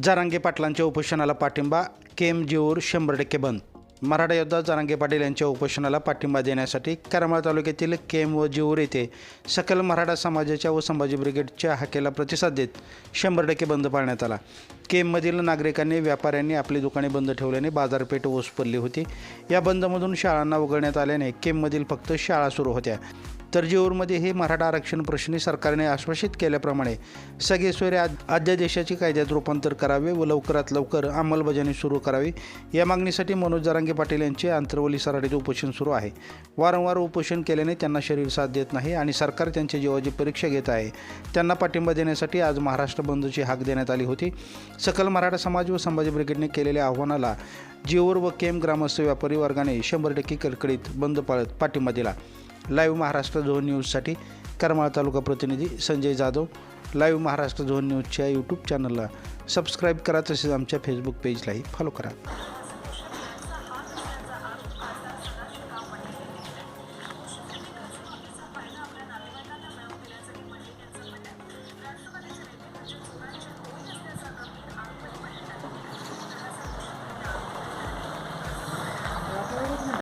जारांगे पाटलांच्या उपोषणाला पाठिंबा केम जीवर शंभर टक्के बंद. मराठा योद्धा जारांगे पाटील यांच्या उपोषणाला पाठिंबा देण्यासाठी करमाळ तालुक्यातील केम व जीवर येथे सकल मराठा समाजाच्या व संभाजी ब्रिगेडच्या हाकेला प्रतिसाद देत शंभर टक्के बंद पाळण्यात आला. केममधील नागरिकांनी व्यापाऱ्यांनी आपली दुकाने बंद ठेवल्याने बाजारपेठ ओस पडली होती. या बंदमधून शाळांना वगळण्यात आल्याने केममधील फक्त शाळा सुरू होत्या. तरजीओरमध्ये हे मराठा आरक्षण प्रश्नी सरकारने आश्वासित केल्याप्रमाणे सगळे सोयरे आज अध्यादेशाची कायद्यात रूपांतर करावे व लवकरात लवकर अंमलबजावणी सुरू करावी. या मागणीसाठी मनोज जरांगे पाटील यांचे आंतरवली सराटीत उपोषण सुरू आहे. वारंवार उपोषण केल्याने त्यांना शरीर साथ देत नाही आणि सरकार त्यांच्या जीवाची परीक्षा घेत आहे. त्यांना पाठिंबा देण्यासाठी आज महाराष्ट्र बंदची हाक देण्यात आली होती. सकल मराठा समाज व संभाजी ब्रिगेडने केलेल्या आव्हानाला जीवर व केम ग्रामस्थ व्यापारी वर्गाने शंभर टक्के कडकडीत बंद पाळत पाठिंबा दिला. लाईव्ह महाराष्ट्र झोन न्यूजसाठी करमाळ तालुका प्रतिनिधी संजय जाधव. लाईव्ह महाराष्ट्र झोन न्यूजच्या यूट्यूब चॅनलला सबस्क्राईब करा तसेच आमच्या फेसबुक पेजलाही फॉलो करा.